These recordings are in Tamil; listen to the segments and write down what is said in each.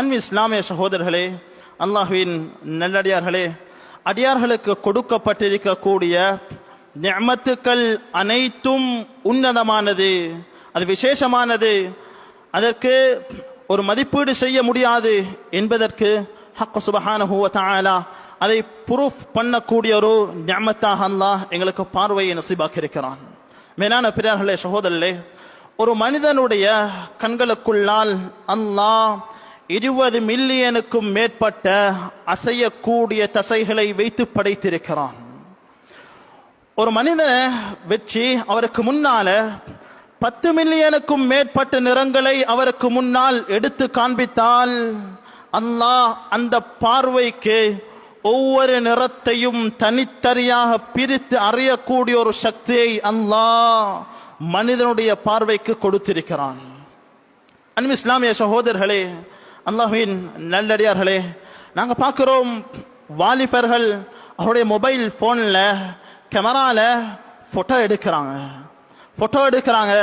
அன்பு இஸ்லாமிய சகோதரர்களே அல்லாஹுவின் நல்லடியார்களே அடியார்களுக்கு கொடுக்கப்பட்டிருக்கக்கூடிய நியமத்துக்கள் அனைத்தும் உன்னதமானது அது விசேஷமானது அதற்கு ஒரு மதிப்பீடு செய்ய முடியாது என்பதற்கு ஹக்க சுபகான வ அதை ப்ரூஃப் பண்ணக்கூடிய ஒரு நியமத்தாக அல்லாஹ் எங்களுக்கு பார்வையை நசீபாக்கி இருக்கிறான் மேலான பிறார்களே சகோதரர்களே ஒரு மனிதனுடைய கண்களுக்குள்ளால் அல்லாஹ் இருபது மில்லியனுக்கும் மேற்பட்ட அசையக்கூடிய தசைகளை வைத்து படைத்திருக்கிறான். ஒரு மனிதனை வச்சு அவருக்கு முன்னால பத்து மில்லியனுக்கும் மேற்பட்ட நிறங்களை அவருக்கு முன்னால் எடுத்து காண்பித்தால் அல்லாஹ் அந்த பார்வைக்கு ஒவ்வொரு நிறத்தையும் தனித்தனியாக பிரித்து அறியக்கூடிய ஒரு சக்தியை அல்லாஹ் மனிதனுடைய பார்வைக்கு கொடுத்திருக்கிறான். அன்பு இஸ்லாமிய சகோதரர்களே அல்லாஹ்வின் நல்லடியார்களே நாங்கள் பார்க்குறோம் வாலிபர்கள் அவருடைய மொபைல் ஃபோனில் கேமராவில் ஃபோட்டோ எடுக்கிறாங்க. ஃபோட்டோ எடுக்கிறாங்க.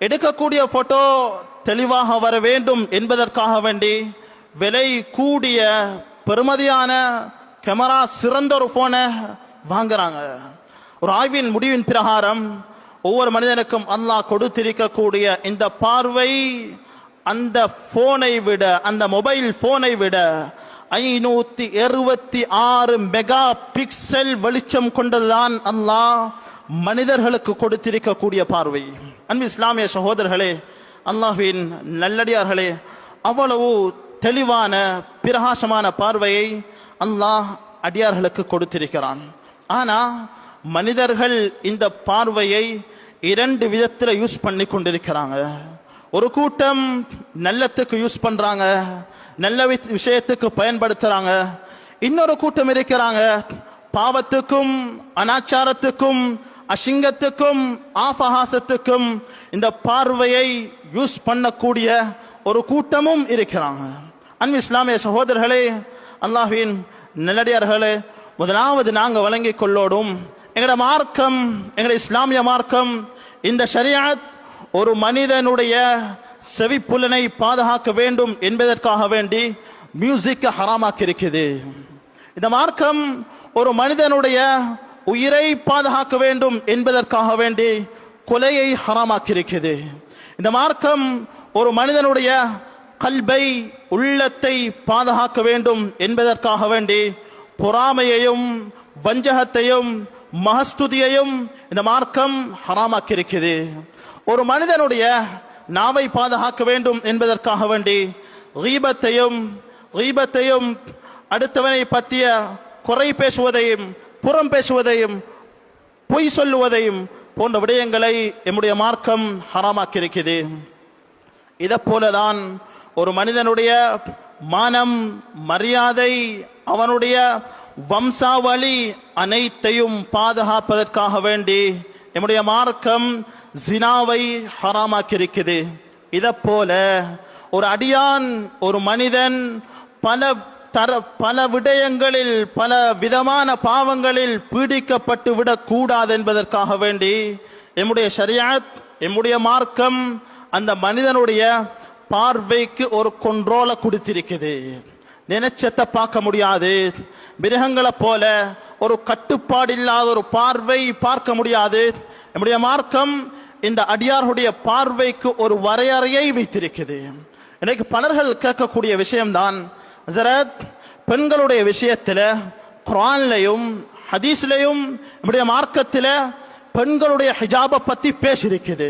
எடுக்கக்கூடிய ஃபோட்டோ தெளிவாக வர வேண்டும் என்பதற்காக வேண்டி விலை கூடிய பெருமதியான கேமரா சிறந்த ஒரு ஃபோனை வாங்குறாங்க. ஒரு ஆய்வின் முடிவின் பிரகாரம் ஒவ்வொரு மனிதனுக்கும் அல்லாஹ் கொடுத்திருக்கக்கூடிய இந்த பார்வை அந்த போனை விட அந்த மொபைல் போனை விட ஐநூத்தி இருபத்தி ஆறு மெகா பிக்சல் வெளிச்சம் கொண்டதுதான் அல்லாஹ் மனிதர்களுக்கு கொடுத்திருக்கக்கூடிய பார்வை. அன்பு இஸ்லாமிய சகோதரர்களே அல்லாஹுவின் நல்லடியார்களே அவ்வளவு தெளிவான பிரகாசமான பார்வையை அல்லாஹ் அடியார்களுக்கு கொடுத்திருக்கிறான். ஆனா மனிதர்கள் இந்த பார்வையை இரண்டு விதத்தில் யூஸ் பண்ணி கொண்டிருக்கிறாங்க ஒரு கூட்டம் நல்லத்துக்கு யூஸ் பண்றாங்க நல்ல விஷயத்துக்கு பயன்படுத்துறாங்க இன்னொரு கூட்டம் இருக்கிறாங்க பாவத்துக்கும் அனாச்சாரத்துக்கும் அசிங்கத்துக்கும் ஆபஹாசத்துக்கும் இந்த பார்வையை யூஸ் பண்ணக்கூடிய ஒரு கூட்டமும் இருக்கிறாங்க. அன்பு இஸ்லாமிய சகோதரர்களே அல்லாஹின் நல்லடியார்களே முதலாவது நாங்கள் வழங்கிக் கொள்ளோடும் எங்களோட மார்க்கம் எங்களோட இஸ்லாமிய மார்க்கம் இந்த ஷரியாத் ஒரு மனிதனுடைய செவிப்புலனை பாதுகாக்க வேண்டும் என்பதற்காக வேண்டி மியூசிக்கை ஹராமாக்கி இருக்குது இந்த மார்க்கம் ஒரு மனிதனுடைய உயிரை பாதுகாக்க வேண்டும் என்பதற்காக வேண்டி கொலையை ஹராமாக்கி இருக்குது இந்த மார்க்கம் ஒரு மனிதனுடைய கல்பை உள்ளத்தை பாதுகாக்க வேண்டும் என்பதற்காக வேண்டி பொறாமையையும் வஞ்சகத்தையும் மகஸ்துதியையும் இந்த மார்க்கம் ஹராமாக்கி இருக்குது ஒரு மனிதனுடைய நாவை பாதுகாக்க வேண்டும் என்பதற்காக வேண்டி ரீபத்தையும் ரீபத்தையும் அடுத்தவனை பற்றிய குறை பேசுவதையும் புறம் பேசுவதையும் பொய் சொல்லுவதையும் போன்ற விடயங்களை எம்முடைய மார்க்கம் ஹராமாக்கியிருக்கிறது. இதை போலதான் ஒரு மனிதனுடைய மானம் மரியாதை அவனுடைய வம்சாவளி அனைத்தையும் பாதுகாப்பதற்காக வேண்டி நம்முடைய மார்க்கம் ஜினாவை ஹராமாக்கியிருக்குது. இதை போல ஒரு அடியான் ஒரு மனிதன் பல தர பல விடயங்களில் பல விதமான பாவங்களில் பீடிக்கப்பட்டு விடக்கூடாது என்பதற்காக வேண்டி எம்முடைய ஷரியாத் எம்முடைய மார்க்கம் அந்த மனிதனுடைய பார்வைக்கு ஒரு கொன்றோலை கொடுத்திருக்குது. நினைச்சத்தை பார்க்க முடியாது. மிருகங்களை போல ஒரு கட்டுப்பாடு இல்லாத ஒரு பார்வை பார்க்க முடியாது. நம்முடைய மார்க்கம் இந்த அடியார்களுடைய பார்வைக்கு ஒரு வரையறையை வைத்திருக்குது இன்னைக்கு பலர்கள் கேட்கக்கூடிய விஷயம்தான் ஹசரத் பெண்களுடைய விஷயத்தில் குரான்லையும் ஹதீஸ்லையும் நம்முடைய மார்க்கத்தில் பெண்களுடைய ஹிஜாபை பற்றி பேசியிருக்குது.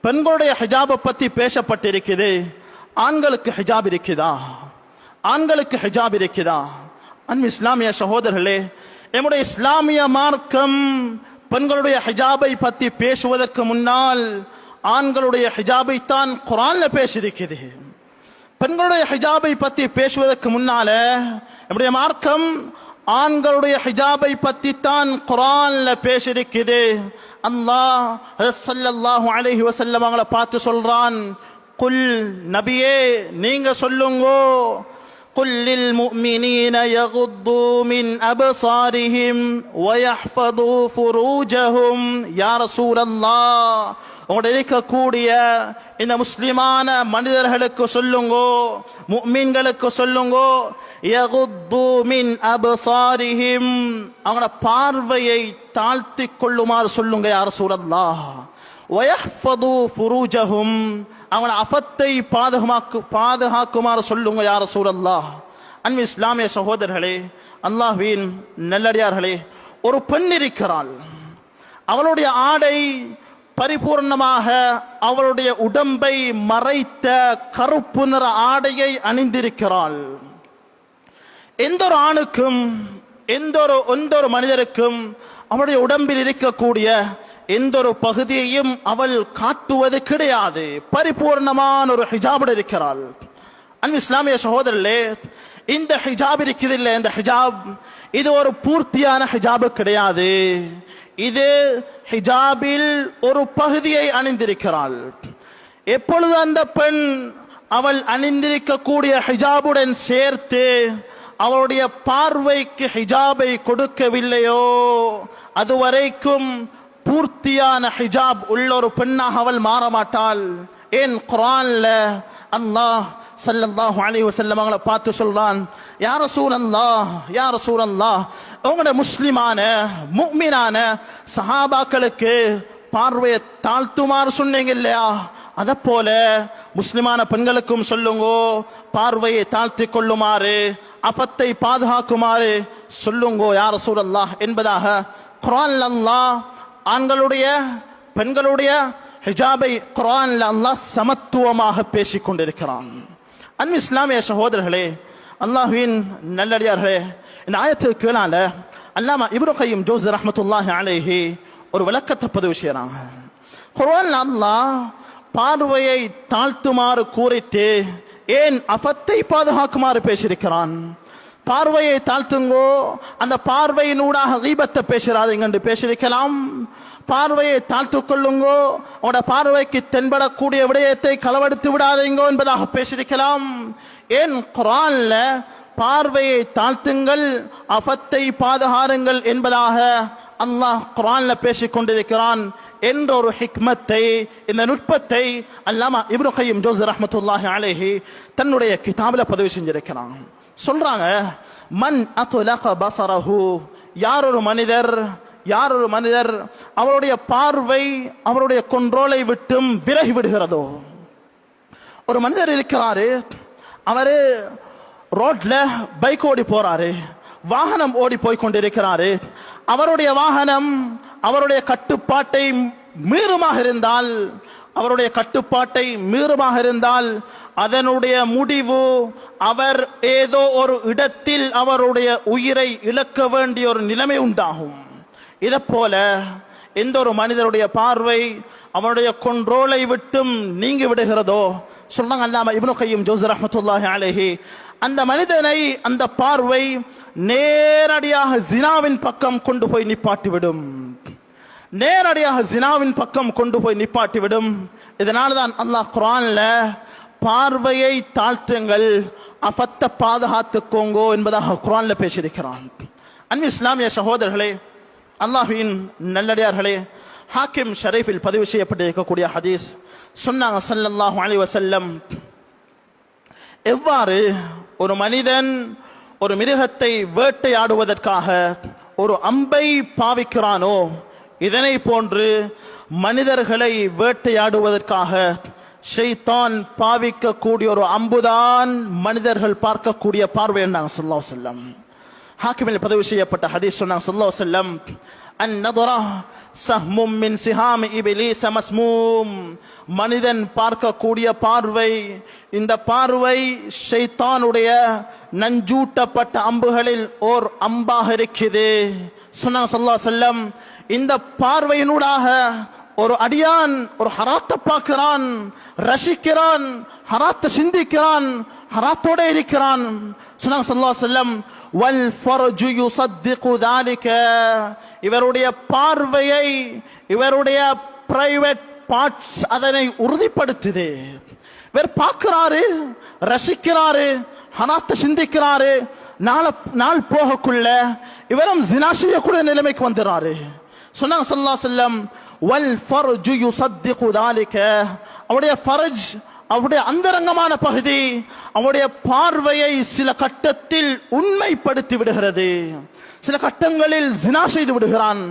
பெண்களுடைய ஹிஜாபை பற்றி பேசப்பட்டிருக்குது. ஆண்களுக்கு ஹிஜாப் இருக்குதா? ஆண்களுக்கு ஹிஜாப் இருக்குதா? அன்பு இஸ்லாமிய சகோதரர்களே என்னுடைய இஸ்லாமிய மார்க்கம் பெண்களுடைய ஹிஜாபை பத்தி பேசுவதற்கு முன்னால் ஆண்களுடைய ஹிஜாபை தான் குரான்ல பேசியிருக்குது பெண்களுடைய ஹிஜாபை பத்தி பேசுவதற்கு முன்னால நம்முடைய மார்க்கம் ஆண்களுடைய ஹிஜாபை பத்தி தான் குரான்ல பேசியிருக்குது அல்லாஹ் ஸல்லல்லாஹு அலைஹி வஸல்லம் பார்த்து சொல்றான் குல் நபியே நீங்க சொல்லுங்கோ قل للمؤمنين يغضوا من أبصارهم ويحفظوا فروجهم يا رسول الله உங்களோட இருக்கக்கூடிய இந்த முஸ்லிமான மனிதர்களுக்கு சொல்லுங்கோ முஃமின்களுக்கு சொல்லுங்கோ யகுத்து மின் அப்சாரிஹிம் அவங்களோட பார்வையை தாழ்த்தி கொள்ளுமாறு சொல்லுங்க யார் சூழல்லாஹ் வயஃபது ஃபுரூஜஹும். அவங்கள அஃபத்தை பாதுகாக்கு பாதுகாக்குமாறு சொல்லுங்க யார் சூழல்லாஹ் அன்பு இஸ்லாமிய சகோதரர்களே அல்லாஹ்வின் நல்லடியார்களே ஒரு பெண் இருக்கிறாள். அவளுடைய ஆடை பரிபூர்ணமாக அவளுடைய உடம்பை மறைத்த கருப்பு நிற ஆடையை அணிந்திருக்கிறாள். எந்த ஒரு ஆணுக்கும் எந்த ஒரு எந்த ஒரு மனிதருக்கும் அவருடைய உடம்பில் இருக்கக்கூடிய எந்த ஒரு பகுதியையும் அவள் காட்டுவது கிடையாது. பரிபூர்ணமான ஒரு ஹிஜாபுடன் இருக்கிறாள். அன்பு இஸ்லாமிய சகோதரர்களே இந்த ஹிஜாப் இருக்குது இல்லை இந்த ஹிஜாப் இது ஒரு பூர்த்தியான ஹிஜாபு கிடையாது. இது ஹிஜாபில் ஒரு பகுதியை அணிந்திருக்கிறாள். எப்பொழுது அந்த பெண் அவள் அணிந்திருக்கக்கூடிய ஹிஜாபுடன் சேர்த்து அவளுடைய பார்வைக்கு ஹிஜாபை கொடுக்கவில்லையோ அதுவரைக்கும் பூர்த்தியான ஹிஜாப் உள்ள ஒரு பெண்ணாக அவள் மாற மாட்டாள் ஏன்? குரான்ல அல்லாஹ் சல்லல்லாஹு அலைஹி வஸல்லம் அவங்கள பார்த்து சொல்றான் யா ரசூலல்லாஹ் யா ரசூலல்லாஹ் உங்களோட முஸ்லிமான முஃமினான சஹாபாக்களுக்கு பார்வையை தாழ்த்துமாறு சொன்னீங்க இல்லையா? அதை போல முஸ்லிமான பெண்களுக்கும் சொல்லுங்கோ பார்வையை தாழ்த்தி கொள்ளுமாறு அபத்தை பாதுகாக்குமாறு சொல்லுங்கோ யார் சூழல்லா என்பதாக குரான் அல்லாஹ் ஆண்களுடைய பெண்களுடைய ஹிஜாபை குரான்ல அல்லாஹ் சமத்துவமாக பேசிக் கொண்டிருக்கிறான் அன்பு இஸ்லாமிய சகோதரர்களே அல்லாஹுவின் நல்லடியார்களே இந்த ஆயத்துக்கு கீழால அல்லாமா இப்ரு கையும் ஜோஸ் ரஹமத்துல்லாஹி அலேஹி ஒரு விளக்கத்தை பதிவு செய்யறாங்க குரான் அல்லாஹ் பார்வையை தாழ்த்துமாறு கூறிட்டு ஏன் அஃபத்தை பாதுகாக்குமாறு பேசியிருக்கிறான்? பார்வையை தாழ்த்துங்கோ. அந்த பார்வையினூடாக தீபத்தை பேசுறாதீங்க என்று பேசியிருக்கலாம். பார்வையை தாழ்த்து கொள்ளுங்கோ. உங்களோட பார்வைக்கு தென்படக்கூடிய விடயத்தை களவெடுத்து விடாதீங்கோ என்பதாக பேசியிருக்கலாம். ஏன் குரான்ல பார்வையை தாழ்த்துங்கள் அஃபத்தை பாதுகாருங்கள் என்பதாக அல்லாஹ் குரான்ல பேசிக் கொண்டிருக்கிறான் என்ற ஒரு ஹிக்மத்தை இந்த நுட்பத்தை அல்லாமா இப்ரு கையும் ஜோஸ் ரஹமத்துல்லாஹி அலைஹி தன்னுடைய கிதாபில் பதிவு செஞ்சிருக்கிறான். சொல்றாங்க மன் அத்துலக பசரஹு. யார் ஒரு மனிதர் யார் ஒரு மனிதர் அவருடைய பார்வை அவருடைய கொன்றோலை விட்டும் விலகி விடுகிறதோ? ஒரு மனிதர் இருக்கிறாரு அவரு ரோட்ல பைக் ஓடி போறாரு வாகனம் ஓடி போய் கொண்டிருக்கிறாரு. அவருடைய வாகனம் அவருடைய கட்டுப்பாட்டை மீறுமாக இருந்தால் அவருடைய கட்டுப்பாட்டை மீறுமாக இருந்தால் அதனுடைய முடிவு அவர் ஏதோ ஒரு இடத்தில் அவருடைய உயிரை இழக்க வேண்டிய ஒரு நிலைமை உண்டாகும். இதை போல எந்த ஒரு மனிதருடைய பார்வை அவனுடைய கொன்றோலை விட்டும் நீங்கி விடுகிறதோ சொன்னாங்க அல்லாம இப்னு கையும் ஜோஸ் ரஹமத்துல்லாஹி அலைஹி அந்த மனிதனை அந்த பார்வை நேரடியாக ஜினாவின் பக்கம் கொண்டு போய் நிப்பாட்டிவிடும். நேரடியாக ஜினாவின் பக்கம் கொண்டு போய் நிப்பாட்டிவிடும். இதனால தான் அல்லாஹ் குரான்ல பார்வையை தாழ்த்துங்கள் அஃபத்தை பாதுகாத்துக்கோங்கோ என்பதாக குரான்ல பேசியிருக்கிறான். அன்பு இஸ்லாமிய சகோதரர்களே அல்லாஹின் நல்லடியார்களே ஹாக்கிம் ஷரீஃபில் பதிவு செய்யப்பட்டிருக்கக்கூடிய ஹதீஸ் சொன்னாங்க ஸல்லல்லாஹு அலி வசல்லம் எவ்வாறு ஒரு மனிதன் ஒரு மிருகத்தை வேட்டையாடுவதற்காக ஒரு அம்பை பாவிக்கிறானோ இதனை போன்று மனிதர்களை வேட்டையாடுவதற்காக ஷைத்தான் பாவிக்கக்கூடிய ஒரு அம்புதான் மனிதர்கள் பார்க்கக்கூடிய பார்வை என்றாங்க சொல்லா செல்லம் ஹாக்கிமில் பதிவு செய்யப்பட்ட ஹதீஸ் சொன்னாங்க சொல்லா செல்லம் அந்நதுரா சஹ்மும் மின் சிஹாம் இபிலீஸ மஸ்மூம். மனிதன் பார்க்கக்கூடிய பார்வை இந்த பார்வை ஷைத்தானுடைய நஞ்சூட்டப்பட்ட அம்புகளில் ஓர் அம்பாக இருக்குது சொன்னாங்க சொல்லா செல்லம் இந்த பார்வையினூடாக ஒரு அடியான் ஒரு ஹராத்தை பார்க்கிறான் ரசிக்கிறான் ஹராத்தை சிந்திக்கிறான் ஹராத்தோட இருக்கிறான். சொன்னாங்க சல்லா செல்லம் வல் ஃபர்ஜு யுசத்திகு தாலிக இவருடைய பார்வையை இவருடைய பிரைவேட் பார்ட்ஸ் அதனை உறுதிப்படுத்துது. இவர் பார்க்கிறாரு ரசிக்கிறாரு ஹனாத்தை சிந்திக்கிறாரு. நாளை நாள் போகக்குள்ள இவரும் ஜினா செய்யக்கூடிய நிலைமைக்கு வந்துடுறாரு. சொன்னாங்க சல்லா செல்லம் வல் ஃபர்ஜு யுசத்திகு தாலிக அவருடைய ஃபர்ஜ் அவருடைய அந்தரங்கமான பகுதி அவருடைய பார்வையை சில கட்டத்தில் உண்மைப்படுத்தி விடுகிறது. சில கட்டங்களில் ஜினா செய்து விடுகிறான்.